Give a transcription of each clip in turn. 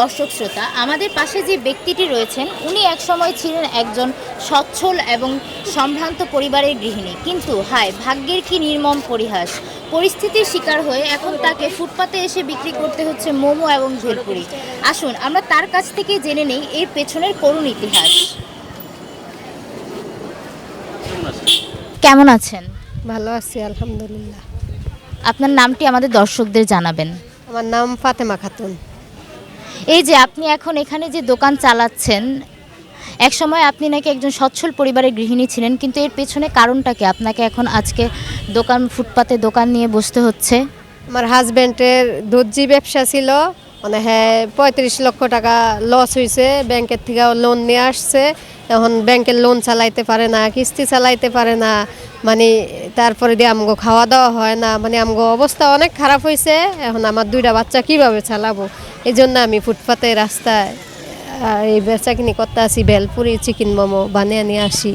দর্শক শ্রোতা আমাদের পাশে যে ব্যক্তিটি রয়েছেন উনি একসময় ছিলেন একজন সচ্ছল এবং সম্ভ্রান্ত পরিবারের গৃহিণী। কিন্তু হায় ভাগ্যের কি নির্মম পরিহাস। পরিস্থিতির শিকার হয়ে এখন তাকে ফুটপাতে এসে বিক্রি করতে হচ্ছে মোমো এবং ঝোলপুরি আসুন আমরা তার কাছ থেকে জেনে নেই এর পেছনের করুণ ইতিহাস। কেমন আছেন? ভালো আছি আলহামদুলিল্লাহ। আপনার নামটি আমাদের দর্শকদের জানাবেন। আমার নাম ফাতেমা খাতুন। এই যে আপনি এখন এখানে যে দোকান চালাচ্ছেন এক সময় আপনি নাকি একজন সচ্ছল পরিবারের গৃহিণী ছিলেন, কিন্তু এর পেছনে কারণটা কি? আপনাকে এখন আজকে দোকান, ফুটপাতে দোকান নিয়ে বসতে হচ্ছে? আমার হাজব্যান্ডের দর্জি ব্যবসা ছিল মানে হ্যাঁ পঁয়ত্রিশ লক্ষ টাকা লস হয়েছে ব্যাংকের থেকেও লোন নিয়ে আসছে। এখন ব্যাংকের লোন চালাইতে পারে না, কিস্তি চালাইতে পারে না মানে তারপরে দিয়ে আমগো খাওয়া দাওয়া হয় না মানে আমগো অবস্থা অনেক খারাপ হয়েছে এখন আমার দুইটা বাচ্চা কীভাবে চালাবো? এই জন্য আমি ফুটপাতে রাস্তায় এই বেচা কিনি করতে আসি বেলপুরি চিকেন মোমো বানিয়ে নিয়ে আসি।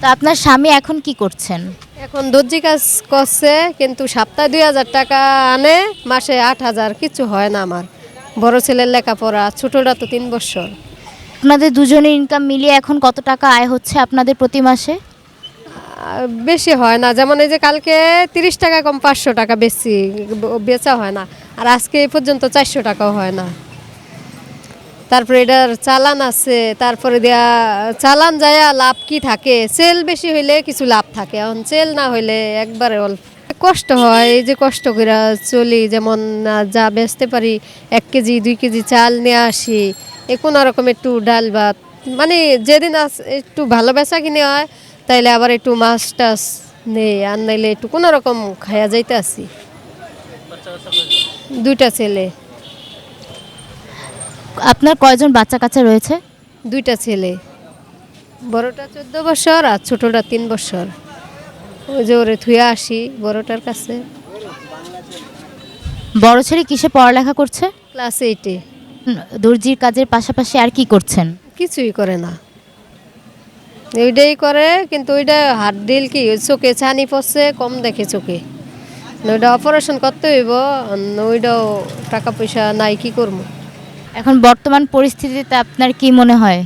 তো আপনার স্বামী এখন কি করছেন? এখন দর্জি কাজ করছে কিন্তু সপ্তাহে দুই হাজার টাকা আনে মাসে আট হাজার কিছু হয় না আমার। বড় ছেলের লেখাপড়া ছোটটা তো তিন বছর। আপনাদের দুজনের ইনকাম মিলিয়ে এখন কত টাকা আয় হচ্ছে আপনাদের প্রতি মাসে? বেশি হয় না। যেমন এই যে কালকে তিরিশ টাকা কম পাঁচশো টাকা বেশি, বেচা হয় না। আর আজকে এই পর্যন্ত চারশো টাকাও হয় না। তারপরে এটার চালান আছে, তারপরে দেয়া, চালান যায় লাভ কি থাকে? সেল বেশি হইলে কিছু লাভ থাকে। এখন সেল না হইলে একবারে অল্প। কষ্ট হয়, এই যে কষ্ট করে চলি। যেমন যা বেচতে পারি, এক কেজি, দুই কেজি চাল নিয়ে আসি। এ কোনো রকম একটু ডাল ভাত। মানে যেদিন আস- একটু ভালো বেচা কিনে হয় তাইলে আবার একটু মাছ টাছ নেই আর নাইলে একটু কোনো রকম খাইয়া যাইতে আসি দুইটা ছেলে। আপনার কয়জন বাচ্চা কাচ্চা রয়েছে? দুইটা ছেলে। বড়টা চোদ্দ বছর আর ছোটটা তিন বছর। ওই যে ওরে থুয়ে আসি বড়টার কাছে। বড় ছেলে কিসে পড়ালেখা করছে? ক্লাস এইটে। দর্জির কাজের পাশাপাশি আর কি করছেন? কিছুই করে না। ওইটাই করে কিন্তু ওইটা হাত ডিল কি? চোখে ছানি পড়ছে কম দেখে চোখে। ওইটা অপারেশন করতে হইব ওইটাও টাকা পয়সা নাই কি করব? এখন বর্তমান পরিস্থিতিতে আপনার কি মনে হয়?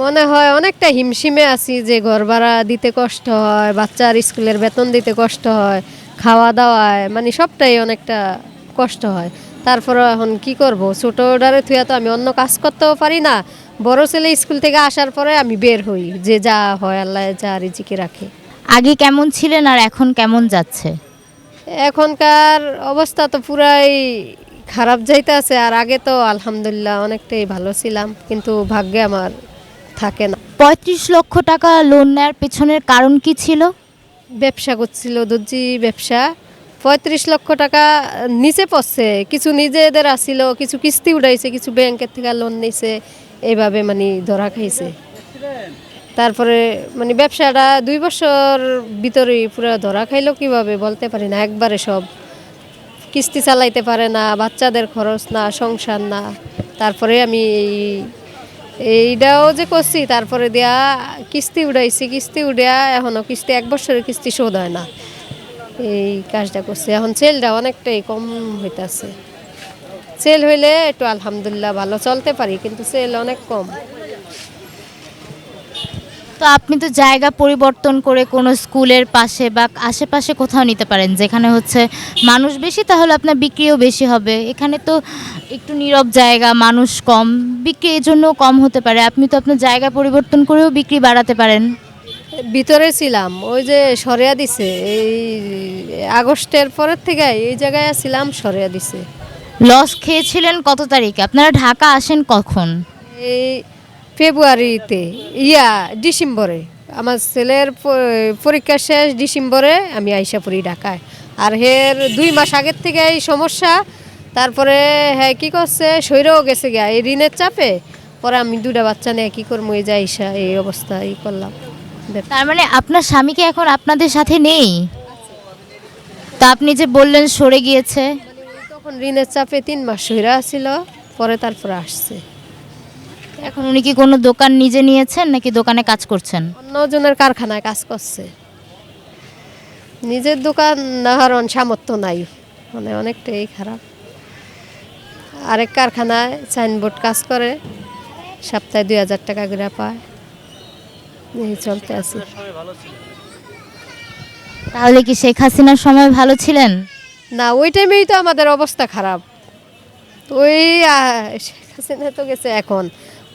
মনে হয় অনেকটা হিমশিমে আছি যে ঘর ভাড়া দিতে কষ্ট হয় বাচ্চার স্কুলের বেতন দিতে কষ্ট হয় খাওয়া দাওয়ায় মানে সবটাই অনেকটা কষ্ট হয়। তারপরে এখন কি করব? ছোট ডারে থুয়া তো আমি অন্য কাজ করতেও পারি না বড় ছেলে স্কুল থেকে আসার পরে আমি বের হই যে যা হয় আল্লাহ যা রিজিকে রাখে। আগে কেমন ছিলেন আর এখন কেমন যাচ্ছে? এখনকার অবস্থা তো পুরাই খারাপ যাইতে আছে আর আগে তো আলহামদুলিল্লাহ অনেকটাই ভালো ছিলাম কিন্তু ভাগ্যে আমার থাকে না। পঁয়ত্রিশ লক্ষ টাকা লোন নেওয়ার পেছনের কারণ কি ছিল? ব্যবসা করছিল দর্জি ব্যবসা। পঁয়ত্রিশ লক্ষ টাকা নিচে পড়ছে কিছু নিজেদের আসিল কিছু কিস্তি উঠাইছে কিছু ব্যাংকের থেকে লোন নিছে এইভাবে মানে ধরা খাইছে। তারপরে মানে ব্যবসাটা দুই বছর ভিতরে পুরো ধরা খাইলো কীভাবে বলতে পারি না, একবারে সব কিস্তি চালাইতে পারে না, বাচ্চাদের খরচ না, সংসার না। তারপরে আমি এই, এইটাও যে করছি, তারপরে দেয়া কিস্তি উঠাইছি কিস্তি উঠা এখনও কিস্তি এক বছরের কিস্তি শোধ হয় না। এই কাজটা করছি, এখন সেলটা অনেকটাই কম হইতাছে। সেল হইলে একটু আলহামদুলিল্লাহ ভালো চলতে পারি কিন্তু সেল অনেক কম। তো আপনি তো জায়গা পরিবর্তন করে কোনো স্কুলের পাশে বা আশেপাশে কোথাও নিতে পারেন যেখানে হচ্ছে মানুষ বেশি তাহলে আপনার বিক্রিও বেশি হবে। এখানে তো একটু নীরব জায়গা মানুষ কম বিক্রি এই জন্য কম হতে পারে। আপনি তো আপনার জায়গা পরিবর্তন করেও বিক্রি বাড়াতে পারেন। ভিতরে ছিলাম ওই যে সরিয়া দিছে এই আগস্টের পরের থেকে এই জায়গায় ছিলাম সরিয়া দিছে। লস খেয়েছিলেন কত তারিখে? আপনারা ঢাকা আসেন কখন? এই ফেব্রুয়ারিতে ইয়া ডিসেম্বরে। আমার ছেলের পরীক্ষা শেষ ডিসেম্বরে আমি আইসা পড়ি ঢাকায়। আর হের দুই মাস আগের থেকে এই সমস্যা তারপরে হ্যাঁ কী করছে? সৈরেও গেছে গিয়া। এই ঋণের চাপে পরে আমি দুটা বাচ্চা নিয়ে কী করব? এই যা আইসা এই অবস্থা এই করলাম। তার মানে আপনার স্বামীকে এখন আপনাদের সাথে নেই? তা আপনি যে বললেন সরে গিয়েছে। তখন ঋণের চাপে তিন মাস সৈরা ছিল পরে তারপরে আসছে। এখন উনি কি কোনো দোকান নিজে নিয়েছেন নাকি দোকানে কাজ করছেন? অন্যজনের কারখানায় কাজ করছে। নিজের দোকান না হওয়ার সামর্থ্য নাই মানে অনেকটাই খারাপ। আরেক কারখানায় সাইনবোর্ড কাজ করে সপ্তাহে দুই হাজার টাকা করে পায়। এই চলতে আছে। তাহলে কি শেখ হাসিনার সময় ভালো ছিলেন? না ওই টাইমেই তো আমাদের অবস্থা খারাপ। ওই শেখ হাসিনা তো গেছে এখন।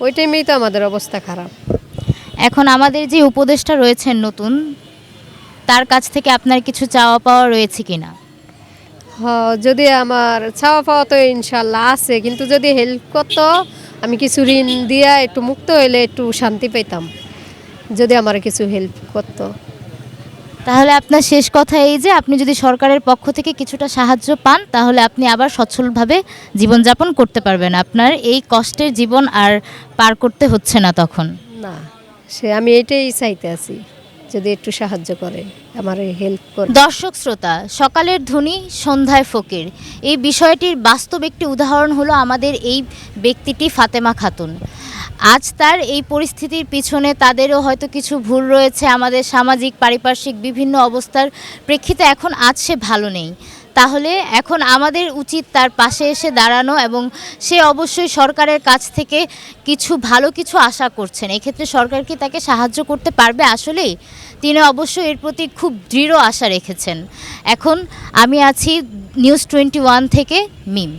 ওই টাইমেই তো আমাদের অবস্থা খারাপ। এখন আমাদের যে উপদেষ্টা রয়েছেন নতুন তার কাছ থেকে আপনার কিছু চাওয়া পাওয়া রয়েছে কিনা হ যদি আমার চাওয়া পাওয়া তো ইনশাল্লাহ আছে কিন্তু যদি হেল্প করতো আমি কিছু ঋণ দিয়া একটু মুক্ত হইলে একটু শান্তি পেতাম যদি আমার কিছু হেল্প করতো। তাহলে আপনার শেষ কথা এই যে আপনি যদি সরকারের পক্ষ থেকে কিছুটা সাহায্য পান তাহলে আপনি আবার সচ্ছলভাবে জীবনযাপন করতে পারবেন। আপনার এই কষ্টের জীবন আর পার করতে হচ্ছে না তখন। না সে আমি এটাই চাইতে আছি যদি একটু সাহায্য করে আমার হেল্প করে। দর্শক শ্রোতা সকালের ধ্বনি সন্ধ্যায় ফকির। এই বিষয়টির বাস্তব একটি উদাহরণ হলো আমাদের এই ব্যক্তিটি ফাতেমা খাতুন। আজ তার এই পরিস্থিতির পিছনে তাদেরও হয়তো কিছু ভুল রয়েছে। আমাদের সামাজিক, পারিপার্শ্বিক বিভিন্ন অবস্থার প্রেক্ষিতে এখন আজ সে ভালো নেই। তাহলে এখন আমাদের উচিত তার পাশে এসে দাঁড়ানো এবং সে অবশ্যই সরকারের কাছ থেকে কিছু ভালো কিছু আশা করছেন। এক্ষেত্রে সরকার কি তাকে সাহায্য করতে পারবে আসলেই? তিনি অবশ্যই এর প্রতি খুব দৃঢ় আশা রেখেছেন। এখন আমি আছি নিউজ টোয়েন্টি ওয়ান থেকে মিম।